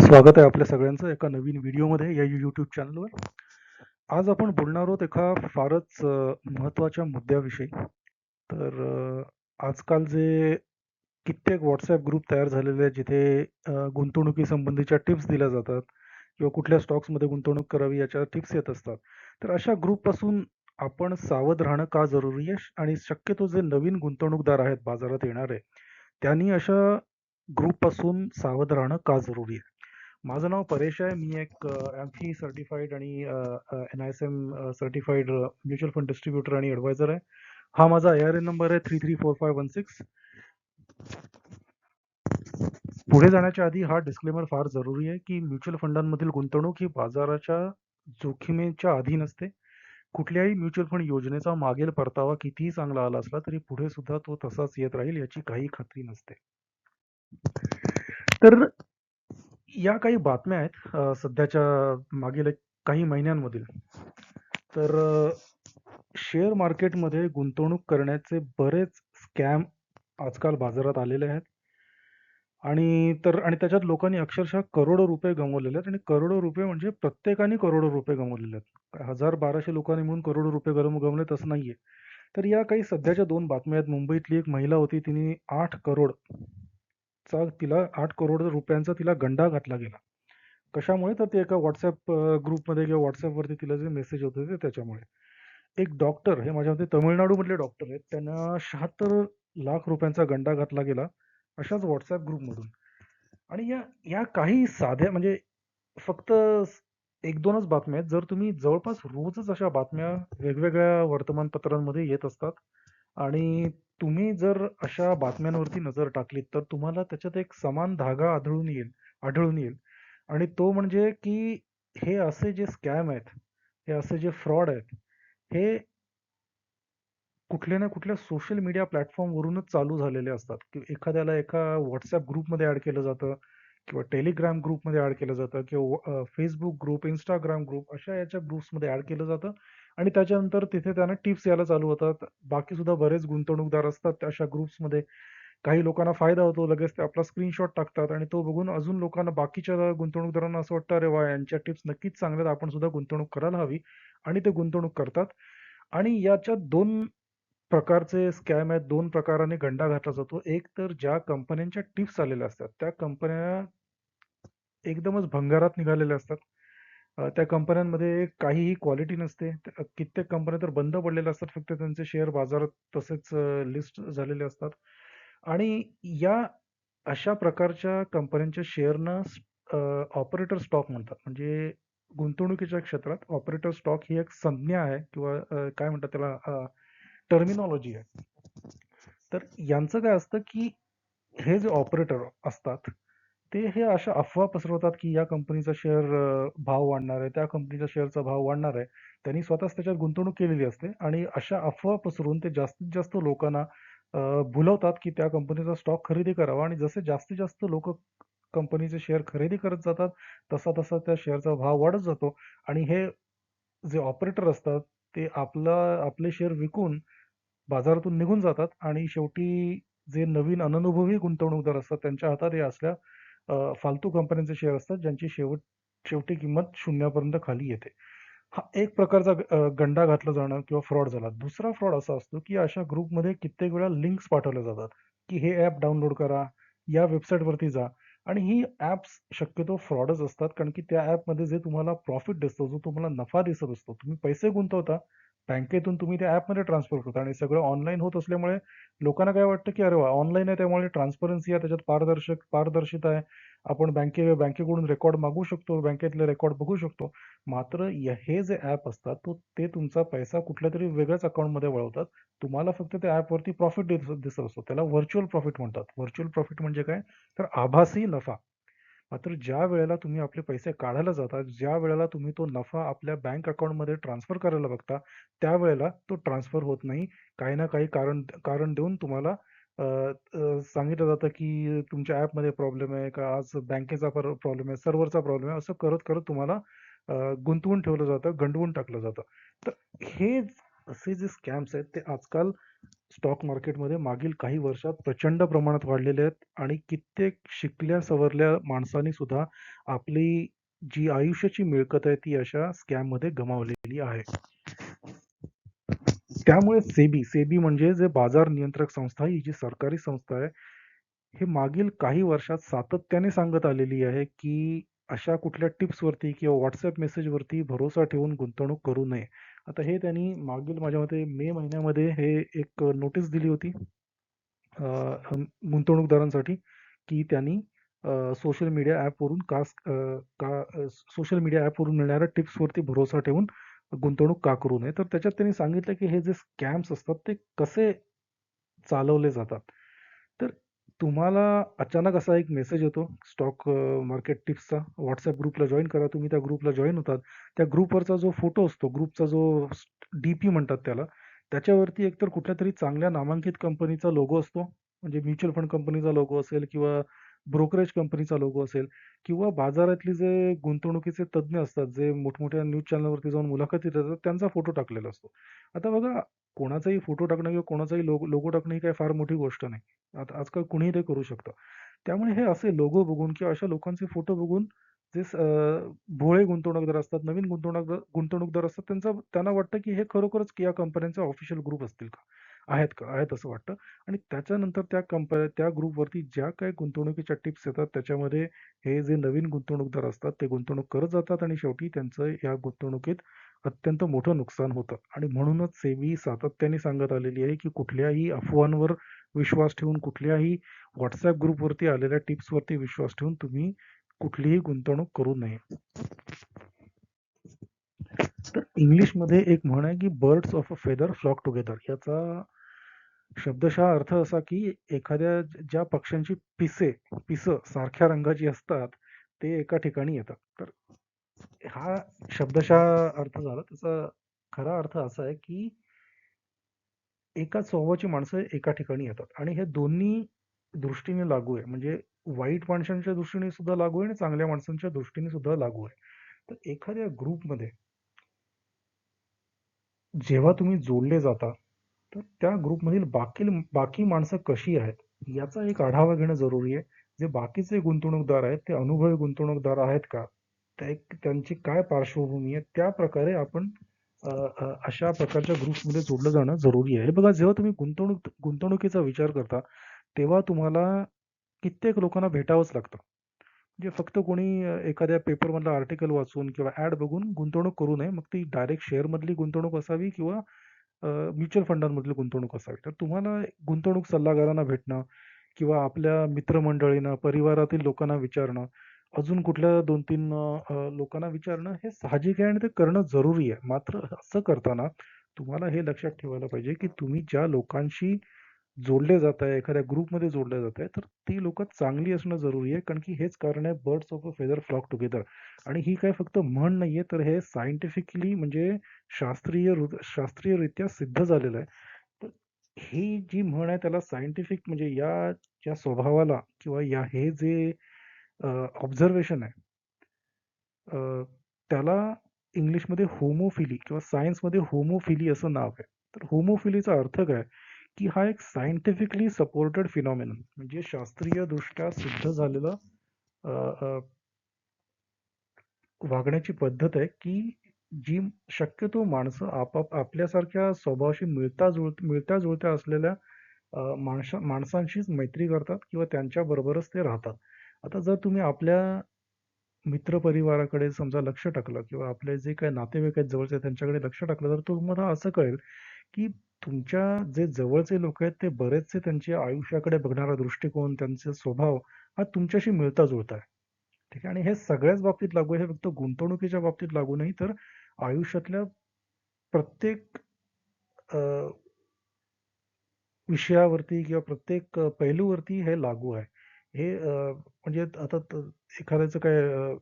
स्वागत आहे आपल्या सगळ्यांचं एका नवीन व्हिडिओमध्ये या यूट्यूब चॅनलवर. आज आपण बोलणार आहोत एका फारच महत्त्वाच्या मुद्द्याविषयी. तर आजकाल जे कित्येक व्हॉट्सॲप ग्रुप तयार झालेले आहेत जिथे गुंतवणुकी गुंतवणुकीसंबंधीच्या टिप्स दिल्या जातात किंवा कुठल्या स्टॉक्समध्ये गुंतवणूक करावी याच्या टिप्स येत असतात. तर अशा ग्रुपपासून आपण सावध राहणं का जरुरी आहे? आणि शक्यतो जे नवीन गुंतवणूकदार आहेत बाजारात येणारे, त्यांनी अशा ग्रुपपासून सावध राहणं का जरुरी आहे? माझं नाव परेश आहे. मी एक अ, सर्टिफाईड आणि N I S M certified mutual fund distributor आणि ॲडवायझर आहे. हा माझा आय आर एन नंबर आहे 334516. पुढे जाण्याच्या आधी हा डिस्क्लेमर फार जरुरी आहे, की म्युच्युअल फंडांमधील गुंतवणूक ही बाजाराच्या जोखमीच्या अधीन असते. कुठल्याही म्युच्युअल फंड योजनेचा मागील परतावा कितीही चांगला आला असला, तरी पुढे सुद्धा तो तसाच येत राहील याची काही खात्री नसते. तर या काही बातम्या आहेत अ, सध्याच्या मागील एक काही महिन्यांमधील. तर अ, शेअर मार्केटमध्ये गुंतवणूक करण्याचे बरेच स्कॅम आजकाल बाजारात आलेले आहेत. आणि तर आणि त्याच्यात लोकांनी अक्षरशः करोडो रुपये गमावलेले आहेत आणि करोडो रुपये म्हणजे प्रत्येकाने करोडो रुपये गमावलेले आहेत. 1000-1200 लोकांनी मिळून करोडो रुपये गम गमावले तसं नाहीये. तर या काही सध्याच्या 2 बातम्या आहेत. मुंबईतली एक महिला होती. तिने 8 करोड चा तिला आठ करोड रुपयांचा तिला गंडा घातला गेला. कशामुळे? तर ते एका व्हॉट्सअप ग्रुपमध्ये किंवा व्हॉट्सअपवरती तिला जे मेसेज होते ते त्याच्यामुळे. एक डॉक्टर हे माझ्या मते तमिळनाडूमधले डॉक्टर आहेत. त्यांना 76 लाख रुपयांचा गंडा घातला गेला, अशाच व्हॉट्सअप ग्रुपमधून. आणि या या काही साध्या म्हणजे फक्त 1-2च बातम्या आहेत. जर तुम्ही जवळपास रोजच अशा बातम्या वेगवेगळ्या वर्तमानपत्रांमध्ये येत असतात आणि तुम्ही जर अशा बातम्यांवरती नजर टाकलीत, तर तुम्हाला त्याच्यात एक समान धागा आढळून येईल आढळून येईल. आणि तो म्हणजे की हे असे जे स्कॅम आहेत, हे असे जे फ्रॉड आहेत, हे कुठल्या ना कुठल्या सोशल मीडिया प्लॅटफॉर्मवरूनच चालू झालेले असतात, की एखाद्याला एका व्हॉट्सअप ग्रुपमध्ये ॲड केलं जातं किंवा टेलिग्राम ग्रुपमध्ये ॲड केलं जातं किंवा फेसबुक ग्रुप, इंस्टाग्राम ग्रुप अशा याच्या ग्रुप्समध्ये ॲड केलं जातं आणि त्याच्यानंतर तिथे त्यांना टिप्स यायला चालू होतात. बाकी सुद्धा बरेच गुंतवणूकदार असतात अशा ग्रुप्समध्ये. काही लोकांना फायदा होतो. लगेच ते आपला स्क्रीनशॉट टाकतात आणि तो बघून अजून लोकांना बाकीच्या गुंतवणूकदारांना असं वाटतं, "अरे वा यांच्या टिप्स नक्कीच चांगल्या आहेत. आपण सुद्धा गुंतवणूक करायला हवी." आणि ते गुंतवणूक करतात. आणि याच्यात दोन प्रकारचे स्कॅम आहेत. दोन प्रकाराने गंडा घातला जातो. एक तर ज्या कंपन्यांच्या टिप्स आलेल्या असतात, त्या कंपन्या एकदमच भंगारात निघालेल्या असतात. अ, त्या कंपन्यांमध्ये काहीही क्वालिटी नसते. त कित्येक कंपन्या तर बंद पडलेल्या असतात. फक्त त्यांचे शेअर बाजारात तसेच अ, लिस्ट झालेले असतात. आणि या अशा प्रकारच्या कंपन्यांच्या शेअरना अ, ऑपरेटर स्टॉक म्हणतात. म्हणजे गुंतवणुकीच्या क्षेत्रात ऑपरेटर स्टॉक ही एक संज्ञा आहे किंवा अ, काय म्हणतात त्याला अ, टर्मिनॉलॉजी आहे. तर यांचं काय असतं, की हे जे ऑपरेटर असतात, ते हे अशा अफवा पसरवतात, की या कंपनीचा शेअर अ, भाव वाढणार आहे, त्या कंपनीच्या शेअरचा भाव वाढणार आहे. त्यांनी स्वतःच त्याच्यात गुंतवणूक केलेली असते आणि अशा अफवा पसरवून ते जास्तीत जास्त लोकांना अ, भुलवतात, की त्या कंपनीचा स्टॉक खरेदी करावा आणि जसे जास्तीत जास्त लोकं कंपनीचे शेअर खरेदी करत जातात, तसा-तसा त्या शेअरचा भाव वाढत जातो आणि हे जे ऑपरेटर असतात, ते आपला आपले शेअर विकून बाजारातून निघून जातात आणि शेवटी जे नवीन अननुभवी गुंतवणूकदार असतात, त्यांच्या हातात हे असल्या फालतू कंपन्यांचे शेअर असतात, ज्यांची शेवट शेवटी किंमत शून्यापर्यंत खाली येते. हा एक प्रकारचा गंडा घातला जाणं किंवा फ्रॉड झाला. दुसरा फ्रॉड असा असतो, की अशा ग्रुपमध्ये कित्येक वेळा लिंक्स पाठवल्या जातात, की हे ॲप डाउनलोड करा, या वेबसाईटवरती जा आणि ही ॲप्स शक्यतो फ्रॉडच असतात. कारण की त्या ॲपमध्ये जे तुम्हाला प्रॉफिट दिसतो, जो तुम्हाला नफा दिसत असतो, तुम्ही पैसे गुंतवता, बँकेतून तुम्ही त्या ॲपमध्ये ट्रान्सफर करता आणि सगळं ऑनलाईन होत असल्यामुळे लोकांना काय वाटतं, की अरे वा ऑनलाईन आहे त्यामुळे ट्रान्सपरन्सी आहे, त्याच्यात पारदर्शक पारदर्शिता आहे. आपण बँके बँकेकडून रेकॉर्ड मागवू शकतो, बँकेतले रेकॉर्ड बघू शकतो. मात्र य हे जे ॲप असतात, तो ते तुमचा पैसा कुठल्यातरी वेगळ्याच अकाउंटमध्ये वळवतात. तुम्हाला फक्त त्या ॲपवरती प्रॉफिट दिसत दिसत असतो. त्याला व्हर्च्युअल प्रॉफिट म्हणतात. व्हर्च्युअल प्रॉफिट म्हणजे काय? तर आभासी नफा. मात्र ज्या वेळेला तुम्ही आपले पैसे काढायला जाता, ज्या वेळेला तुम्ही तो नफा आपल्या बँक अकाउंटमध्ये ट्रान्सफर करायला बघता, त्यावेळेला तो ट्रान्सफर होत नाही. काही ना काही कारण कारण देऊन तुम्हाला सांगितलं जातं, की तुमच्या ॲपमध्ये प्रॉब्लेम आहे का आज बँकेचा प्रॉब्लेम आहे, सर्व्हरचा प्रॉब्लेम आहे. असं करत-करत तुम्हाला गुंतवून ठेवलं जातं, गंडवून टाकलं जातं. तर हे असे जे स्कॅम्स आहेत, ते आजकाल स्टॉक मार्केटमध्ये मागील काही वर्षात प्रचंड प्रमाणात वाढलेले आहेत आणि कित्येक शिकल्या सवरल्या माणसांनी सुद्धा आपली जी आयुष्याची मिळकत आहे ती अशा स्कॅममध्ये गमावलेली आहे. त्यामुळे सेबी, सेबी म्हणजे जे बाजार नियंत्रक संस्था ही जी सरकारी संस्था आहे, हे मागील काही वर्षात सातत्याने सांगत आलेली आहे, की अशा कुठल्या टिप्सवरती किंवा व्हॉट्सअप मेसेजवरती भरोसा ठेवून गुंतवणूक करू नये. आता हे त्यांनी मागील माझ्या मते मे महिन्यामध्ये हे एक नोटीस दिली होती गुंतवणूकदारांसाठी, की त्यांनी सोशल मीडिया ॲपवरून का का सोशल मीडिया ॲपवरून मिळणाऱ्या टिप्सवरती भरोसा ठेवून गुंतवणूक का करू नये? तर त्याच्यात त्यांनी सांगितलं, की हे जे स्कॅम्स असतात ते कसे चालवले जातात. तुम्हाला अचानक असा एक मेसेज येतो स्टॉक मार्केट टिप्सचा. व्हॉट्सअप ग्रुपला जॉईन करा. तुम्ही त्या ग्रुपला जॉईन होतात. त्या ग्रुपवरचा जो फोटो असतो, ग्रुपचा जो डी-पी म्हणतात त्याला, त्याच्यावरती एकतर कुठल्यातरी चांगल्या नामांकित कंपनीचा लोगो असतो. म्हणजे म्युच्युअल फंड कंपनीचा लोगो असेल किंवा ब्रोकरेज कंपनीचा लोगो असेल किंवा बाजारातली जे गुंतवणुकीचे तज्ञ असतात, जे मोठमोठ्या न्यूज चॅनलवरती जाऊन मुलाखती देतात, त्यांचा फोटो टाकलेला असतो. आता बघा, कोणाचाही फोटो टाकणं किंवा कोणाचाही लोगो लोगो टाकणं ही काही फार मोठी गोष्ट नाही. आता आजकाल कुणीही ते करू शकतं. त्यामुळे हे असे लोगो बघून किंवा अशा लोकांचे फोटो बघून जे स अ, भोळे गुंतवणूकदार असतात, नवीन गुंतवणूकदार गुंतवणूकदार असतात, त्यांचा त्यांना वाटतं, की हे खरोखरच या कंपन्यांचे ऑफिशियल ग्रुप असतील का? आहेत का? आहेत असं वाटतं आणि त्याच्यानंतर त्या कंपन्या त्या ग्रुपवरती ज्या काही गुंतवणुकीच्या टिप्स येतात, त्याच्यामध्ये हे जे नवीन गुंतवणूकदार असतात, ते गुंतवणूक करत जातात आणि शेवटी त्यांचं या गुंतवणुकीत अत्यंत मोठं नुकसान होतं आणि म्हणूनच सेबी सातत्याने सांगत आलेली आहे, की कुठल्याही अफवांवर विश्वास ठेवून, कुठल्याही WhatsApp ग्रुपवरती आलेल्या टिप्सवरती विश्वास ठेवून तुम्ही कुठलीही गुंतवणूक करू नये. तर इंग्लिशमध्ये एक म्हण आहे, की birds of a feather flock together. याचा शब्दशः अर्थ असा, की एखाद्या ज्या पक्ष्यांची पिसे पिसं सारख्या रंगाची असतात, ते एका ठिकाणी येतात. तर हा शब्दशः अर्थ झाला. त्याचा खरा अर्थ असा आहे, की एकाच स्वभावाची माणसं एका ठिकाणी येतात आणि हे दोन्ही दृष्टीने लागू आहे. म्हणजे वाईट माणसांच्या दृष्टीने सुद्धा लागू आहे आणि चांगल्या माणसांच्या दृष्टीने सुद्धा लागू आहे. तर एखाद्या ग्रुपमध्ये जेव्हा तुम्ही जोडले जाता, तर त्या ग्रुपमधील बाकी बाकी माणसं कशी आहेत, याचा एक आढावा घेणं जरुरी आहे. जे बाकीचे गुंतवणूकदार आहेत, ते अनुभवी गुंतवणूकदार आहेत का? त्या त्यांची काय पार्श्वभूमी आहे, त्या प्रकारे आपण अशा प्रकारच्या ग्रुपमध्ये जोडलं जाणं जरुरी आहे. बघा, जेव्हा तुम्ही गुंतवणूक गुंतवणुकीचा विचार करता, तेव्हा तुम्हाला कित्येक लोकांना भेटावंच लागतं. म्हणजे फक्त कोणी एखाद्या पेपरमधला आर्टिकल वाचून किंवा ॲड बघून गुंतवणूक करू नये. मग ती डायरेक्ट शेअरमधली गुंतवणूक असावी किंवा म्युच्युअल फंडांमधली गुंतवणूक असावी. तर तुम्हाला गुंतवणूक सल्लागारांना भेटणं किंवा आपल्या मित्रमंडळींना, परिवारातील लोकांना विचारणं, अजून कुठल्या 2-3 अ, लोकांना विचारणं हे साहजिक आहे आणि ते करणं जरुरी आहे. मात्र असं करताना तुम्हाला हे लक्षात ठेवायला पाहिजे, की तुम्ही ज्या लोकांशी जोडले जात आहे एखाद्या ग्रुपमध्ये जोडले आहे तर ती लोक चांगली असणं जरुरी आहे. कारण की हेच कारण आहे birds of a feather flock together आणि ही काय फक्त म्हण नाहीये, तर हे सायंटिफिकली म्हणजे शास्त्रीय शास्त्रीयरित्या सिद्ध झालेलं आहे. तर ही जी म्हण आहे त्याला सायंटिफिक म्हणजे या ज्या स्वभावाला किंवा या हे जे ऑब्झर्वेशन आहे त्याला इंग्लिशमध्ये होमोफिली किंवा सायन्समध्ये होमोफिली असं नाव आहे. तर होमोफिलीचा अर्थ काय? की हा एक सायंटिफिकली सपोर्टेड फिनॉमिनन म्हणजे शास्त्रीयदृष्ट्या सिद्ध झालेलं वागण्याची पद्धत आहे, की जी शक्यतो माणसं आपाप आपल्यासारख्या स्वभावाशी मिळता जुळ मिळत्या-जुळत्या असलेल्या माणसा माणसांशीच मैत्री करतात किंवा त्यांच्याबरोबरच ते राहतात. आता जर तुम्ही आपल्या मित्रपरिवाराकडे समजा लक्ष टाकलं किंवा आपले जे काही नातेवाईक आहेत जवळचे त्यांच्याकडे लक्ष टाकलं, तर तुम्हाला असं कळेल, की तुमच्या जे जवळचे लोक आहेत, ते बरेचसे त्यांच्या आयुष्याकडे बघणारा दृष्टिकोन, त्यांचा स्वभाव हा तुमच्याशी मिळता-जुळता आहे. ठीक आहे. आणि हे सगळ्याच बाबतीत लागू आहे. हे फक्त गुंतवणुकीच्या बाबतीत लागू नाही, तर आयुष्यातल्या प्रत्येक अ, विषयावरती किंवा प्रत्येक अ, पैलूवरती हे लागू आहे. हे अ, म्हणजे आता त एखाद्याचं काय अ,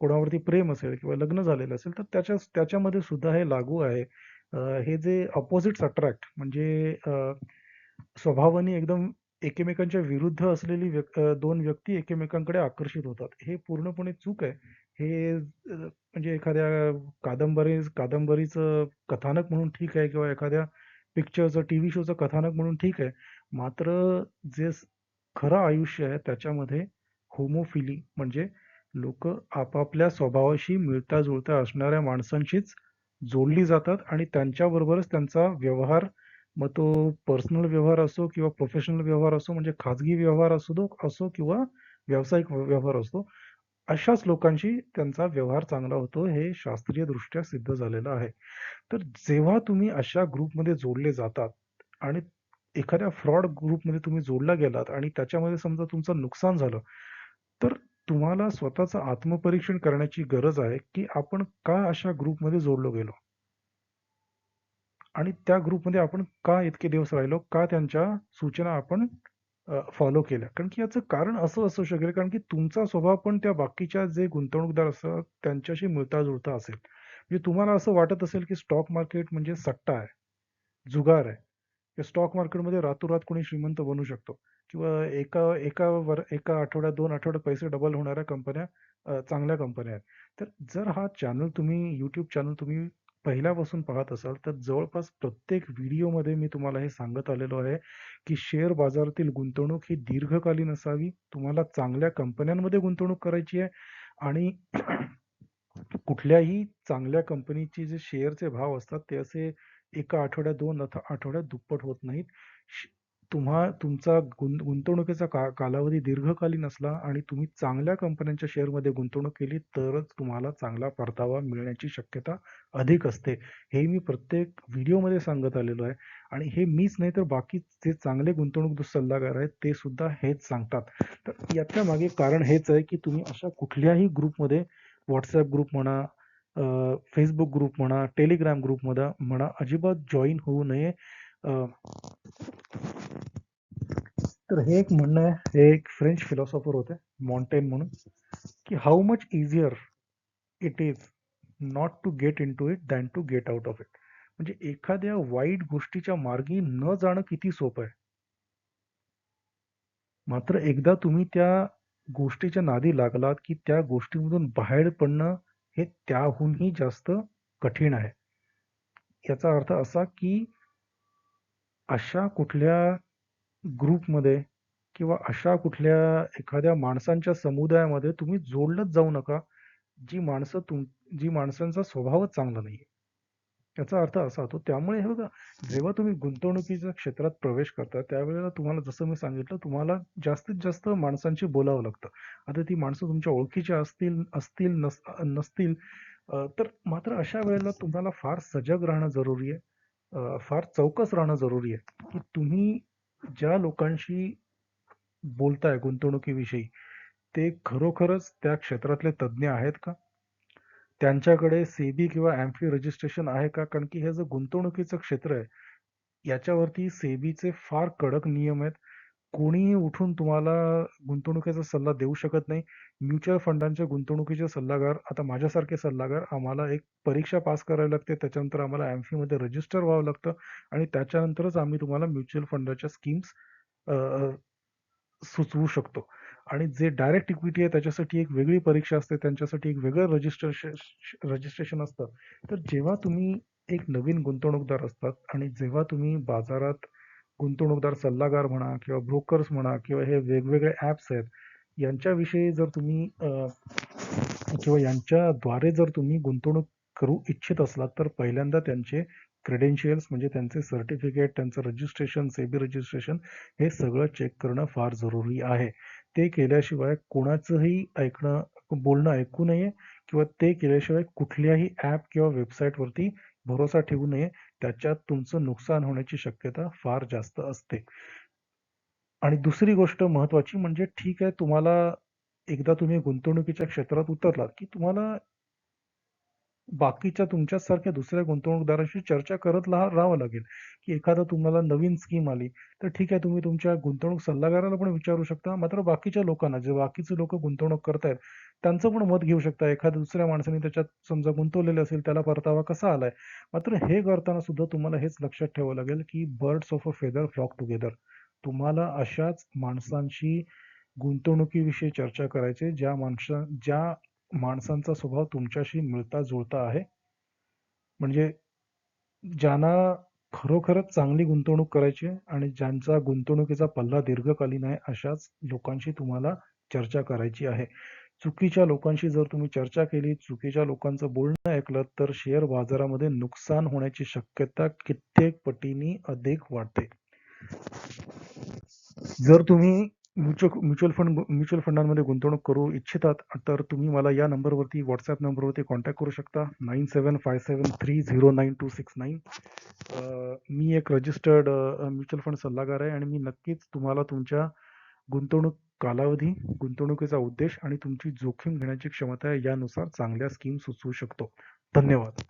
कोणावरती प्रेम असेल किंवा लग्न झालेलं असेल, तर त्याच्या त्याच्यामध्ये सुद्धा हे लागू आहे. हे जे अपोझिट्स अट्रॅक्ट म्हणजे स्वभावाने एकदम एकमेकांच्या विरुद्ध असलेली व्यक् दोन व्यक्ती एकमेकांकडे आकर्षित होतात. हे पूर्णपणे चूक आहे. हे म्हणजे एखाद्या कादंबरी कादंबरीचं कथानक म्हणून ठीक आहे किंवा एखाद्या पिक्चरचं, टी व्ही शोचं कथानक म्हणून ठीक आहे. मात्र जे स खरं आयुष्य आहे त्याच्यामध्ये होमोफिली म्हणजे लोक आपापल्या स्वभावाशी मिळता-जुळता असणाऱ्या माणसांशीच जोडली जातात आणि त्यांच्याबरोबरच त्यांचा व्यवहार, मग तो पर्सनल व्यवहार असो किंवा प्रोफेशनल व्यवहार असो, म्हणजे खाजगी व्यवहार असो दो असो किंवा व्यावसायिक व्यवहार असतो. अशाच लोकांशी त्यांचा व्यवहार चांगला होतो, हे शास्त्रीय दृष्ट्या सिद्ध झालेलं आहे. तर जेव्हा तुम्ही अशा ग्रुपमध्ये जोडले जातात आणि एखाद्या फ्रॉड ग्रुपमध्ये तुम्ही जोडला गेलात आणि त्याच्यामध्ये समजा तुमचं नुकसान झालं, तर तुम्हाला स्वतःचं आत्मपरीक्षण करण्याची गरज आहे, की आपण का अशा ग्रुपमध्ये जोडलो गेलो? आणि त्या ग्रुपमध्ये आपण का इतके दिवस राहिलो? का त्यांच्या सूचना आपण फॉलो केल्या? कारण की याचं कारण असं असू शकेल, कारण की तुमचा स्वभाव पण त्या बाकीच्या जे गुंतवणूकदार असतात त्यांच्याशी मिळता-जुळता असेल. म्हणजे तुम्हाला असं वाटत असेल, की स्टॉक मार्केट म्हणजे सट्टा आहे, जुगार आहे. या स्टॉक मार्केटमध्ये रातोरात कोणी श्रीमंत बनू शकतो किंवा एका एका वर एका आठवड्यात, दोन आठवड्यात पैसे डबल होणाऱ्या कंपन्या अ, चांगल्या कंपन्या आहेत. तर जर हा चॅनल तुम्ही YouTube चॅनल तुम्ही पहिल्यापासून पाहत असाल, तर जवळपास प्रत्येक व्हिडिओमध्ये मी तुम्हाला हे सांगत आलेलो आहे, की शेअर बाजारातील गुंतवणूक ही दीर्घकालीन असावी. तुम्हाला चांगल्या कंपन्यांमध्ये गुंतवणूक करायची आहे आणि कुठल्याही चांगल्या कंपनीचे जे शेअरचे भाव असतात, ते असे एका आठवड्यात, 2 अथ आठवड्यात दुप्पट होत नाहीत. श तुम्हा तुमचा गुंत गुंतवणुकीचा का कालावधी दीर्घकालीन असला आणि तुम्ही चांगल्या कंपन्यांच्या शेअरमध्ये गुंतवणूक केली, तरच तुम्हाला चांगला परतावा मिळण्याची शक्यता अधिक असते. हे मी प्रत्येक व्हिडिओमध्ये सांगत आलेलो आहे आणि हे मीच नाही तर बाकी जे चांगले गुंतवणूक सल्लागार आहेत, ते सुद्धा हेच सांगतात. तर याच्या मागे कारण हेच आहे, की तुम्ही अशा कुठल्याही ग्रुपमध्ये व्हॉट्सअप ग्रुप म्हणा, फेसबुक ग्रुप म्हणा, टेलिग्राम ग्रुपमध्ये म्हणा, अजिबात जॉईन होऊ नये. तर हे एक म्हणणं आहे. हे एक फ्रेंच फिलॉसॉफर होते, मॉन्टेन म्हणून, की how much easier it is not to get into it than to get out of it. म्हणजे एखाद्या वाईट गोष्टीच्या मार्गी न जाणं किती सोपं आहे. मात्र एकदा तुम्ही त्या गोष्टीच्या नादी लागलात, की त्या गोष्टीमधून बाहेर पडणं हे त्याहूनही जास्त कठीण आहे. याचा अर्थ असा, की अशा कुठल्या ग्रुपमध्ये किंवा अशा कुठल्या एखाद्या माणसांच्या समुदायामध्ये तुम्ही जोडलंच जाऊ नका, जी माणसं तुम जी माणसांचा स्वभावच चांगला नाहीये. याचा अर्थ असा होतो. त्यामुळे हे बघा, जेव्हा तुम्ही गुंतवणुकीच्या क्षेत्रात प्रवेश करता, त्यावेळेला तुम्हाला जसं मी सांगितलं, तुम्हाला जास्तीत जास्त माणसांशी बोलावं लागतं. आता ती माणसं तुमच्या ओळखीची असतील असतील नस नसतील अ, तर मात्र अशा वेळेला तुम्हाला फार सजग राहणं जरुरी आहे. फार चौकस राहणं जरुरी आहे, की तुम्ही ज्या लोकांशी बोलताय गुंतवणुकीविषयी, ते खरोखरच त्या क्षेत्रातले तज्ञ आहेत का? त्यांच्याकडे सेबी किंवा एम्फी रजिस्ट्रेशन आहे का? कारण की हे जे गुंतवणुकीचं क्षेत्र आहे, याच्यावरती सेबीचे फार कडक नियम आहेत. कोणीही उठून तुम्हाला गुंतवणुकीचा सल्ला देऊ शकत नाही. म्युच्युअल फंडांच्या गुंतवणुकीचे सल्लागार, आता माझ्यासारखे सल्लागार, आम्हाला एक परीक्षा पास करावी लागते. त्याच्यानंतर आम्हाला मध्ये रजिस्टर व्हावं लागतं आणि त्याच्यानंतरच आम्ही तुम्हाला म्युच्युअल फंडाच्या स्कीम्स अ, अ, सुचवू शकतो. आणि जे डायरेक्ट इक्विटी आहे त्याच्यासाठी एक वेगळी परीक्षा असते. त्यांच्यासाठी एक वेगळं रजिस्ट्रेशन रजिस्ट्रेशन असतं. तर जेव्हा तुम्ही एक नवीन गुंतवणूकदार असतात आणि जेव्हा तुम्ही बाजारात गुंतवणूकदार सल्लागार म्हणा किंवा ब्रोकर्स म्हणा किंवा हे वेगवेगळे ॲप्स आहेत, यांच्याविषयी जर तुम्ही किंवा यांच्याद्वारे जर तुम्ही गुंतवणूक करू इच्छित असलात, तर पहिल्यांदा त्यांचे क्रेडेन्शियल्स म्हणजे त्यांचे सर्टिफिकेट, त्यांचं रजिस्ट्रेशन, सेबी रजिस्ट्रेशन हे सगळं चेक करणं फार जरुरी आहे. ते केल्याशिवाय कोणाचंही ऐकणं बोलणं ऐकू नये किंवा ते केल्याशिवाय कुठल्याही ॲप किंवा वेबसाईटवरती भरोसा ठेवू नये. त्याच्यात तुमचं नुकसान होण्याची शक्यता फार जास्त असते. आणि दुसरी गोष्ट महत्वाची म्हणजे ठीक आहे, तुम्हाला एकदा तुम्ही गुंतवणुकीच्या क्षेत्रात उतरलात, की तुम्हाला बाकीच्या तुमच्यासारख्या दुसऱ्या गुंतवणूकदारांशी चर्चा करत लहा राहावं लागेल, की एखादा तुम्हाला नवीन स्कीम आली, तर ठीक आहे तुम्ही तुमच्या गुंतवणूक सल्लागाराला पण विचारू शकता. मात्र बाकीच्या लोकांना, जे बाकीचे लोक गुंतवणूक करतायत, त्यांचं पण मत घेऊ शकता. एखाद्या दुसऱ्या माणसाने त्याच्यात समजा गुंतवलेले असेल, त्याला परतावा कसा आलाय? मात्र हे करताना सुद्धा तुम्हाला हेच लक्षात ठेवावं लागेल, की birds of a feather flock together. तुम्हाला अशाच माणसांशी गुंतवणुकीविषयी चर्चा करायची ज्या माणसा ज्या माणसांचा स्वभाव तुमच्याशी मिळता-जुळता आहे. म्हणजे ज्यांना खरोखरच चांगली गुंतवणूक करायची आहे आणि ज्यांचा गुंतवणुकीचा पल्ला दीर्घकालीन आहे अशाच लोकांशी तुम्हाला चर्चा करायची आहे. चुकीच्या लोकांशी जर तुम्ही चर्चा केली, चुकीच्या लोकांचं बोलणं ऐकलं तर शेअर बाजारामध्ये नुकसान होण्याची शक्यता कित्येक पटीनी अधिक वाढते. जर तुम्ही म्युच्युअल म्युच्युअल फंड म्युच्युअल फंडांमध्ये गुंतवणूक करू इच्छितात, तर तुम्ही मला या नंबरवरती व्हॉट्सॲप नंबरवरती कॉन्टॅक्ट करू शकता nine seven five seven three zero nine two six nine मी एक रजिस्टर्ड म्युच्युअल फंड सल्लागार आहे आणि मी नक्कीच तुम्हाला तुमच्या गुंतवणूक कालावधी, गुंतवणुकीचा उद्देश आणि तुमची जोखीम घेण्याची क्षमता आहे यानुसार चांगल्या स्कीम सुचवू शकतो. धन्यवाद.